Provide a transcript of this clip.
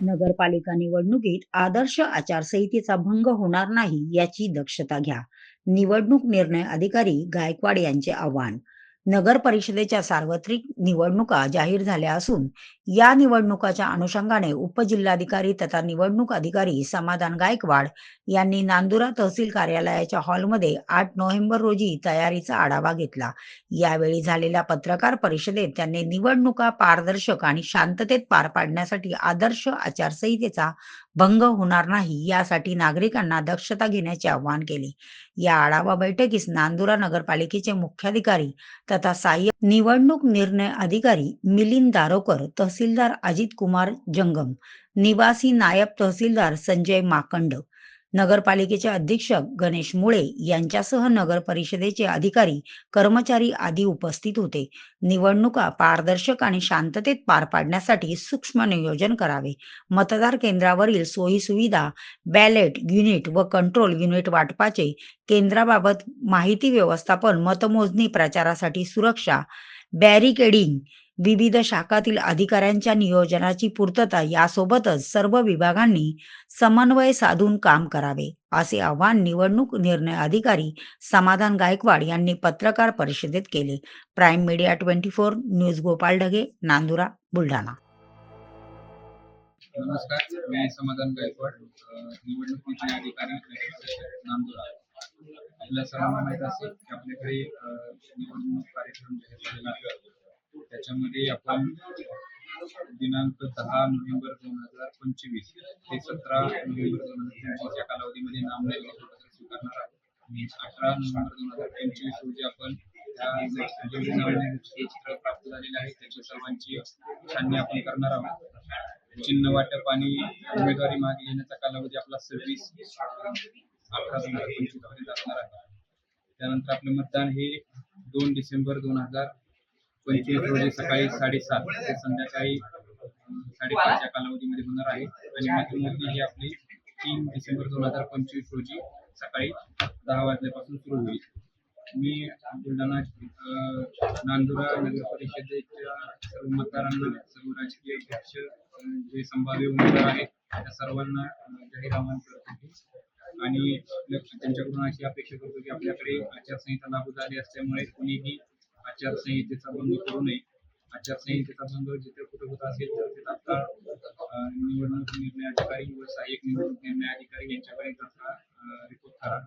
नगरपालिका निवडणुकीत आदर्श आचारसंहितेचा भंग होणार नाही याची दक्षता घ्या. निवडणूक निर्णय अधिकारी गायकवाड यांचे आव्हान. नगर परिषदेच्या सार्वत्रिक निवडणुका जाहीर झाल्या असून या निवडणुकाच्या अनुषंगाने उपजिल्हाधिकारी तथा निवडणूक अधिकारी समाधान गायकवाड यांनी नांदुरा तहसील कार्यालयाच्या हॉलमध्ये आठ नोव्हेंबर रोजी तयारीचा आढावा घेतला. यावेळी झालेल्या पत्रकार परिषदेत त्यांनी निवडणुका पारदर्शक आणि शांततेत पार पाडण्यासाठी आदर्श आचारसंहितेचा भंग होणार नाही यासाठी नागरिकांना दक्षता घेण्याचे आवाहन केले. या आढावा बैठकीस नांदुरा नगरपालिकेचे मुख्याधिकारी तथा सहाय्यक निवडणूक निर्णय अधिकारी मिलिंद दारोकर तहसीलदार अजित कुमार जंगम निवासी नायब तहसीलदार संजय माकंड नगरपालिकेचे अधीक्षक गणेश मुळे यांच्यासह नगर परिषदेचे अधिकारी कर्मचारी आदी उपस्थित होते. निवडणुका पारदर्शक आणि शांततेत पार पाडण्यासाठी सूक्ष्म नियोजन करावे. मतदार केंद्रावरील सोयी सुविधा बॅलेट युनिट व कंट्रोल युनिट वाटपाचे केंद्राबाबत माहिती व्यवस्थापन मतमोजणी प्रचारासाठी सुरक्षा बॅरिकेडिंग विविध शाखातील अधिकाऱ्यांच्या नियोजनाची पूर्तता यासोबतच सर्व विभागांनी समन्वय साधून काम करावे असे आवाहन निवडणूक निर्णय अधिकारी समाधान गायकवाड यांनी पत्रकार परिषदेत केले. Prime Media twenty four news Gopal Dhage Nandura Buldhana. नमस्कार मी समाधान गायकवाड निवडणूक निर्णय अधिकारी नांदुरा. आपल्या सर्वांना माहीत असेल की आपल्याकडे निवडणूक कार्यक्रम जाहीर झालेला त्याच्यामध्ये आपण दिनांक दहा नोव्हेंबर दोन हजार पंचवीस ते सतरा नोव्हेंबर दोन हजार पंचवीस या कालावधीमध्ये नामनिर्देशन पत्र स्वीकारणार आहोत. आणि अठरा नोव्हेंबर दोन हजार पंचवीस रोजी आपण चित्र प्राप्त झालेले आहे त्याच्या सर्वांची छाननी आपण करणार आहोत. चिन्ह वाटप आणि उमेदवारी मागे घेण्याचा कालावधी आपला सव्वीस अठरा दोन हजार पंचवीसपर्यंत असणार आहे. त्यानंतर आपलं मतदान हे दोन डिसेंबर दोन हजार पंचवीस रोजी सकाळी साडेसात ते संध्याकाळी अं, साडेपाच या कालावधीमध्ये होणार आहे. आणि मतमोजणी ही आपली तीन डिसेंबर दोन हजार पंचवीस रोजी सकाळी दहा वाजल्यापासून सुरू होईल. मी बुलढाणा अं, नांदुरा नगर परिषदेच्या सर्व मतदारांना सर्व राजकीय पक्ष जे संभाव्य उमेदवार आहेत त्या सर्वांना अं, जाहीर आवाहन करतो आणि त्यांच्याकडून अशी अपेक्षा करतो की आपल्याकडे आचारसंहिता लागू झाली असल्यामुळे कोणीही आचारसंहितेचा भंग करू नये. आचारसंहितेचा भंग जिथे कुठे होत असेल तर ते तात्काळ निवडणूक निर्णय अधिकारी व सहाय्यक निवडणूक निर्णय अधिकारी यांच्याकडे तात्काळ रिपोर्ट करा.